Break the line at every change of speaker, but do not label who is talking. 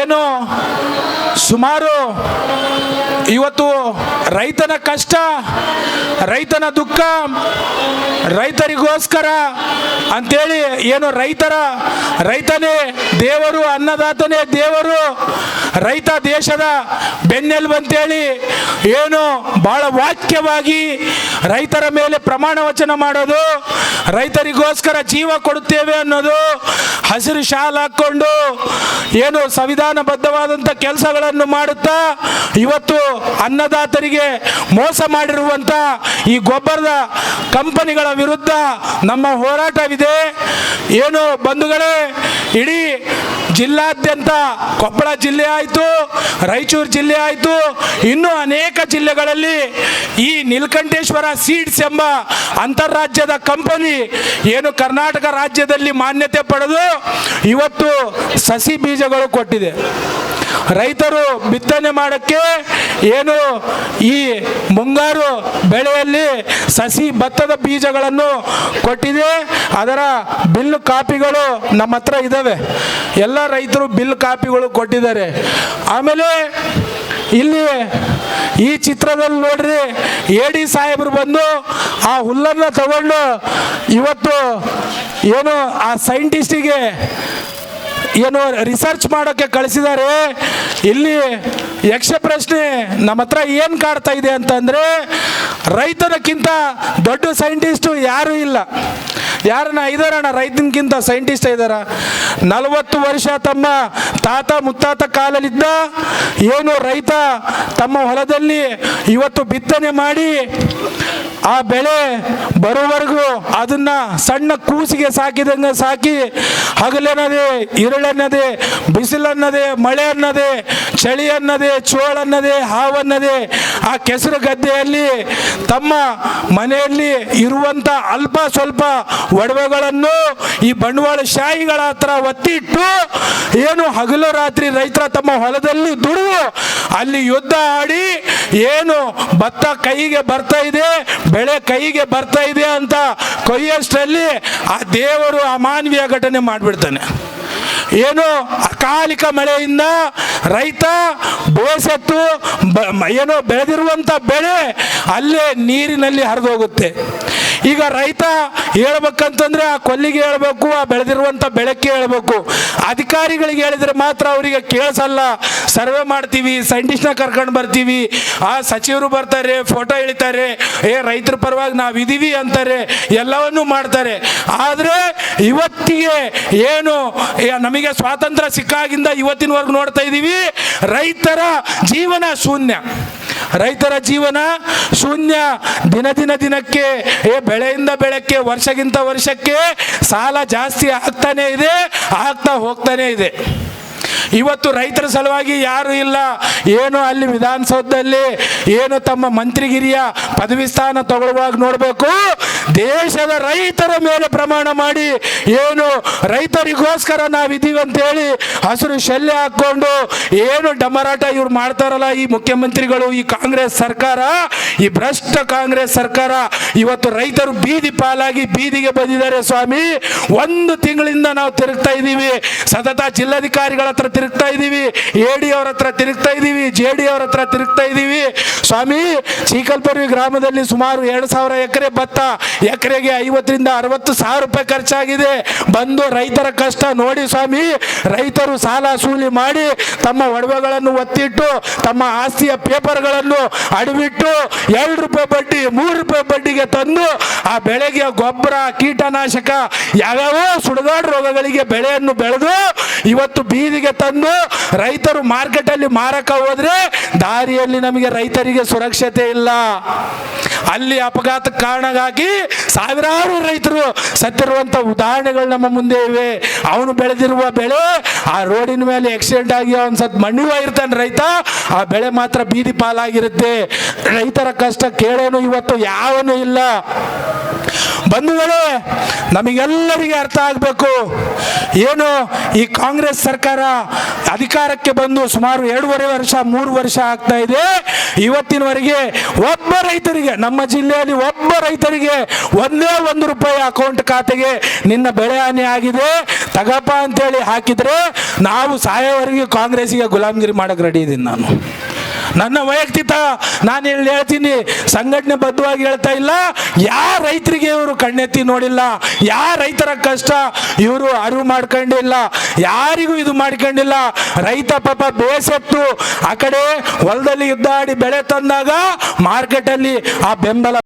ಏನು ಸುಮಾರು ಇವತ್ತು ರೈತನ ಕಷ್ಟ, ರೈತನ ದುಃಖ, ರೈತರಿಗೋಸ್ಕರ ಅಂತೇಳಿ ಏನು ರೈತರ, ರೈತನೇ ದೇವರು, ಅನ್ನದಾತನೇ ದೇವರು, ರೈತ ದೇಶದ ಬೆನ್ನೆಲುಬು ಅಂತೇಳಿ ಏನು ಬಹಳ ವಾಕ್ಯವಾಗಿ ರೈತರ ಮೇಲೆ ಪ್ರಮಾಣ ವಚನ ಮಾಡೋದು, ರೈತರಿಗೋಸ್ಕರ ಜೀವ ಕೊಡುತ್ತೇವೆ ಅನ್ನೋದು ಹಸಿರು ಶಾಲ್ ಹಾಕ್ಕೊಂಡು ಏನು ಸಂವಿಧಾನಬದ್ಧವಾದಂಥ ಕೆಲಸಗಳನ್ನು ಮಾಡುತ್ತಾ ಇವತ್ತು ಅನ್ನದಾತರಿಗೆ ಮೋಸ ಮಾಡಿರುವಂಥ ಈ ಗೊಬ್ಬರದ ಕಂಪನಿಗಳ ವಿರುದ್ಧ ನಮ್ಮ ಹೋರಾಟವಿದೆ. ಏನು ಬಂಧುಗಳೇ, ಇಡೀ ಜಿಲ್ಲಾದ್ಯಂತ ಕೊಪ್ಪಳ ಜಿಲ್ಲೆ ಆಯಿತು, ರಾಯಚೂರು ಜಿಲ್ಲೆ ಆಯಿತು, ಇನ್ನೂ ಅನೇಕ ಜಿಲ್ಲೆಗಳಲ್ಲಿ ಈ ನೀಲಕಂಠೇಶ್ವರ ಸೀಡ್ಸ್ ಎಂಬ ಅಂತಾರಾಜ್ಯದ ಕಂಪನಿ ಏನು ಕರ್ನಾಟಕ ರಾಜ್ಯದಲ್ಲಿ ಮಾನ್ಯತೆ ಪಡೆದು ಇವತ್ತು ಸಸಿ ಬೀಜಗಳು ಕೊಟ್ಟಿದೆ. ರೈತರು ಬಿತ್ತನೆ ಮಾಡೋಕ್ಕೆ ಏನು ಈ ಮುಂಗಾರು ಬೆಳೆಯಲ್ಲಿ ಸಸಿ ಭತ್ತದ ಬೀಜಗಳನ್ನು ಕೊಟ್ಟಿದೆ. ಅದರ ಬಿಲ್ ಕಾಪಿಗಳು ನಮ್ಮ ಹತ್ರ ಇದ್ದಾವೆ ಎಲ್ಲ ರೈತರು ಬಿಲ್ ಕಾಪಿಗಳು ಕೊಟ್ಟಿದ್ದಾರೆ. ಆಮೇಲೆ ಇಲ್ಲಿ ಈ ಚಿತ್ರದಲ್ಲಿ ನೋಡ್ರಿ, ಎ ಡಿ ಸಾಹೇಬರು ಬಂದು ಆ ಹುಲ್ಲನ್ನ ತಗೊಂಡು ಇವತ್ತು ಏನು ಆ ಸೈಂಟಿಸ್ಟಿಗೆ ಏನು ರಿಸರ್ಚ್ ಮಾಡೋಕ್ಕೆ ಕಳಿಸಿದ್ದಾರೆ. ಇಲ್ಲಿ ಯಕ್ಷ ಪ್ರಶ್ನೆ, ನಮ್ಮ ಹತ್ರ ಏನು ಕಾಡ್ತಾ ಇದೆ ಅಂತಂದರೆ, ರೈತನಕ್ಕಿಂತ ದೊಡ್ಡ ಸೈಂಟಿಸ್ಟು ಯಾರೂ ಇಲ್ಲ. ಯಾರನ್ನ ಇದಾರಣ್ಣ? ರೈತನಿಗಿಂತ ಸೈಂಟಿಸ್ಟ್ ಇದ್ದಾರ ನಲವತ್ತು ವರ್ಷ ತಮ್ಮ ತಾತ ಮುತ್ತಾತ ಕಾಲಲ್ಲಿದ್ದ ಏನು ರೈತ ತಮ್ಮ ಹೊಲದಲ್ಲಿ ಇವತ್ತು ಬಿತ್ತನೆ ಮಾಡಿ ಆ ಬೆಳೆ ಬರೋವರೆಗೂ ಅದನ್ನ ಸಣ್ಣ ಕೂಸಿಗೆ ಸಾಕಿದಂಗೆ ಸಾಕಿ ಹಗಲನ್ನದೇ, ಇರುಳನ್ನದೆ, ಬಿಸಿಲನ್ನದೇ ಮಳೆ ಅನ್ನದೇ ಚಳಿ ಅನ್ನದೇ ಚೋಳನ್ನದೇ, ಹಾವನ್ನದೇ ಆ ಕೆಸರು ಗದ್ದೆಯಲ್ಲಿ ತಮ್ಮ ಮನೆಯಲ್ಲಿ ಇರುವಂತ ಅಲ್ಪ ಸ್ವಲ್ಪ ಒಡವೆಗಳನ್ನು ಈ ಬಂಡವಾಳ ಶಾಹಿಗಳ ಹತ್ರ ಒತ್ತಿಟ್ಟು ಏನು ಹಗಲು ರಾತ್ರಿ ರೈತರ ತಮ್ಮ ಹೊಲದಲ್ಲಿ ದುಡಿದು ಅಲ್ಲಿ ಯುದ್ಧ ಆಡಿ ಏನು ಭತ್ತ ಕೈಗೆ ಬರ್ತಾ ಇದೆ, ಬೆಳೆ ಕೈಗೆ ಬರ್ತಾ ಇದೆ ಅಂತ ಕೊಯ್ಯಷ್ಟರಲ್ಲಿ ಆ ದೇವರು ಅಮಾನವೀಯ ಘಟನೆ ಮಾಡಿಬಿಡ್ತಾನೆ. ಏನು ಅಕಾಲಿಕ ಮಳೆಯಿಂದ ರೈತ ಬೇಸತ್ತು ಏನೋ ಬೆಳೆದಿರುವಂಥ ಬೆಳೆ ಅಲ್ಲೇ ನೀರಿನಲ್ಲಿ ಹರಿದೋಗುತ್ತೆ. ಈಗ ರೈತ ಹೇಳ್ಬೇಕಂತಂದ್ರೆ ಆ ಕೊಲ್ಲಿಗೆ ಹೇಳ್ಬೇಕು, ಆ ಬೆಳೆದಿರುವಂಥ ಬೆಳಕ್ಕೆ ಹೇಳ್ಬೇಕು. ಅಧಿಕಾರಿಗಳಿಗೆ ಹೇಳಿದ್ರೆ ಮಾತ್ರ ಅವರಿಗೆ ಕೇಳಿಸಲ್ಲ. ಸರ್ವೆ ಮಾಡ್ತೀವಿ, ಸೈಂಟಿಸ್ಟ್ನ ಕರ್ಕೊಂಡು ಬರ್ತೀವಿ. ಆ ಸಚಿವರು ಬರ್ತಾರೆ, ಫೋಟೋ ಇಳಿತಾರೆ, ಏ ರೈತರ ಪರವಾಗಿ ನಾವು ಇದೀವಿ ಅಂತಾರೆ, ಎಲ್ಲವನ್ನೂ ಮಾಡ್ತಾರೆ. ಆದರೆ ಇವತ್ತಿಗೆ ಏನು ನಮಗೆ ಸ್ವಾತಂತ್ರ್ಯ ಸಿಕ್ಕಾಗಿಂದ ಇವತ್ತಿನವರೆಗೂ ನೋಡ್ತಾ ಇದ್ದೀವಿ ರೈತರ ಜೀವನ ಶೂನ್ಯ. ರೈತರ ಜೀವನ ಶೂನ್ಯ ದಿನ ದಿನ ದಿನಕ್ಕೆ, ಏ ಬೆಳೆಯಿಂದ ಬೆಳಕ್ಕೆ ವರ್ಷಗಿಂತ ವರ್ಷಕ್ಕೆ ಸಾಲ ಜಾಸ್ತಿ ಆಗ್ತಾನೆ ಇದೆ, ಆಗ್ತಾ ಹೋಗ್ತಾನೆ ಇದೆ. ಇವತ್ತು ರೈತರ ಸಲುವಾಗಿ ಯಾರು ಇಲ್ಲ, ಏನು ಅಲ್ಲಿ ವಿಧಾನಸೌಧದಲ್ಲಿ ಏನು ತಮ್ಮ ಮಂತ್ರಿಗಿರಿಯ ಪದವಿ ಸ್ಥಾನ ತಗೊಳ್ಳುವಾಗ ನೋಡಬೇಕು ದೇಶದ ರೈತರ ಮೇಲೆ ಪ್ರಮಾಣ ಮಾಡಿ ಏನು ರೈತರಿಗೋಸ್ಕರ ನಾವಿದ್ದೀವಿ ಅಂತೇಳಿ ಹಸಿರು ಶಲ್ಯ ಹಾಕ್ಕೊಂಡು ಏನು ಡಮರಾಟ ಇವ್ರು ಮಾಡ್ತಾರಲ್ಲ ಈ ಮುಖ್ಯಮಂತ್ರಿಗಳು, ಈ ಕಾಂಗ್ರೆಸ್ ಸರ್ಕಾರ, ಈ ಭ್ರಷ್ಟ ಕಾಂಗ್ರೆಸ್ ಸರ್ಕಾರ, ಇವತ್ತು ರೈತರು ಬೀದಿ ಪಾಲಾಗಿ ಬೀದಿಗೆ ಬಂದಿದ್ದಾರೆ ಸ್ವಾಮಿ. ಒಂದು ತಿಂಗಳಿಂದ ನಾವು ತಿರುಗ್ತಾ ಇದ್ದೀವಿ. ಸತತ ಜಿಲ್ಲಾಧಿಕಾರಿಗಳ ಹತ್ರ ತಿರುಗ್ತಾ ಇದ್ದೀವಿ. ಎ ಡಿ ಅವ್ರ ಹತ್ರ ತಿರುಗ್ತಾ ಇದ್ದೀವಿ. ಜೆ ಡಿ ಅವ್ರ ಹತ್ರ ತಿರುಗ್ತಾ ಇದ್ದೀವಿ. ಸ್ವಾಮಿ, ಚೀಕಲ್ಪರ್ವಿ ಗ್ರಾಮದಲ್ಲಿ ಸುಮಾರು ಎರಡು ಸಾವಿರ ಎಕರೆ ಭತ್ತ ಎಕರೆಗೆ ಐವತ್ತರಿಂದ ಅರವತ್ತು ಸಾವಿರ ರೂಪಾಯಿ ಖರ್ಚಾಗಿದೆ. ಬಂದು ರೈತರ ಕಷ್ಟ ನೋಡಿ ಸ್ವಾಮಿ, ರೈತರು ಸಾಲ ಸೂಲಿ ಮಾಡಿ ತಮ್ಮ ಒಡವೆಗಳನ್ನು ಒತ್ತಿಟ್ಟು, ತಮ್ಮ ಆಸ್ತಿಯ ಪೇಪರ್ಗಳನ್ನು ಅಡವಿಟ್ಟು, ಎರಡು ರೂಪಾಯಿ ಬಡ್ಡಿ, ಮೂರು ರೂಪಾಯಿ ಬಡ್ಡಿಗೆ ತಂದು, ಆ ಬೆಳೆಗೆ ಗೊಬ್ಬರ, ಕೀಟನಾಶಕ, ಯಾವ್ಯಾವ ಸುಡಗಾಡು ರೋಗಗಳಿಗೆ ಬೆಳೆಯನ್ನು ಬೆಳೆದು ಇವತ್ತು ಬೀದಿಗೆ ತಂದು ರೈತರು ಮಾರ್ಕೆಟಲ್ಲಿ ಮಾರಕ ಹೋದ್ರೆ ದಾರಿಯಲ್ಲಿ ನಮಗೆ ರೈತರಿಗೆ ಸುರಕ್ಷತೆ ಇಲ್ಲ. ಅಲ್ಲಿ ಅಪಘಾತ ಕಾರಣಗಾಗಿ ಸಾವಿರಾರು ರೈತರು ಸತ್ತಿರುವಂತ ಉದಾಹರಣೆಗಳು ನಮ್ಮ ಮುಂದೆ ಇವೆ. ಅವನು ಬೆಳೆದಿರುವ ಬೆಳೆ ಆ ರೋಡಿನ ಮೇಲೆ ಆಕ್ಸಿಡೆಂಟ್ ಆಗಿ ಅವನ್ ಸತ್ ಇರ್ತಾನೆ ರೈತ, ಆ ಬೆಳೆ ಮಾತ್ರ ಬೀದಿ ಪಾಲಾಗಿರುತ್ತೆ. ರೈತರ ಕಷ್ಟ ಕೇಳೋನು ಇವತ್ತು ಯಾವನು ಇಲ್ಲ. ಬಂಧುಗಳೇ, ನಮಗೆಲ್ಲರಿಗೆ ಅರ್ಥ ಆಗಬೇಕು. ಏನು ಈ ಕಾಂಗ್ರೆಸ್ ಸರ್ಕಾರ ಅಧಿಕಾರಕ್ಕೆ ಬಂದು ಸುಮಾರು ಎರಡೂವರೆ ವರ್ಷ, ಮೂರು ವರ್ಷ ಆಗ್ತಾ ಇದೆ. ಇವತ್ತಿನವರೆಗೆ ಒಬ್ಬ ರೈತರಿಗೆ, ನಮ್ಮ ಜಿಲ್ಲೆಯಲ್ಲಿ ಒಬ್ಬ ರೈತರಿಗೆ ಒಂದೇ ಒಂದು ರೂಪಾಯಿ ಅಕೌಂಟ್ ಖಾತೆಗೆ ನಿನ್ನ ಬೆಳೆ ಹಾನಿ ಆಗಿದೆ. ತಗಪ್ಪ ಅಂತೇಳಿ ಹಾಕಿದರೆ ನಾವು ಸಾಯೋವರೆಗೆ ಕಾಂಗ್ರೆಸ್ಸಿಗೆ ಗುಲಾಮಗಿರಿ ಮಾಡೋಕೆ ರೆಡಿ ಇದ್ದೀನಿ ನಾನು. ನನ್ನ ವೈಯಕ್ತಿಕ ನಾನು ಇಲ್ಲಿ ಹೇಳ್ತೀನಿ, ಸಂಘಟನೆ ಬದ್ಧವಾಗಿ ಹೇಳ್ತಾ ಇಲ್ಲ. ಯಾರ ರೈತರಿಗೆ ಇವರು ಕಣ್ಣೆತ್ತಿ ನೋಡಿಲ್ಲ? ಯಾರ ರೈತರ ಕಷ್ಟ ಇವರು ಅರಿವು ಮಾಡ್ಕೊಂಡಿಲ್ಲ? ಯಾರಿಗೂ ಇದು ಮಾಡ್ಕೊಂಡಿಲ್ಲ? ರೈತ ಪಾಪ ಬೇಸತ್ತು. ಆ ಕಡೆ ಹೊಲದಲ್ಲಿ ಇದ್ದಾಡಿ ಬೆಳೆ ತಂದಾಗ ಮಾರ್ಕೆಟಲ್ಲಿ ಆ ಬೆಂಬಲ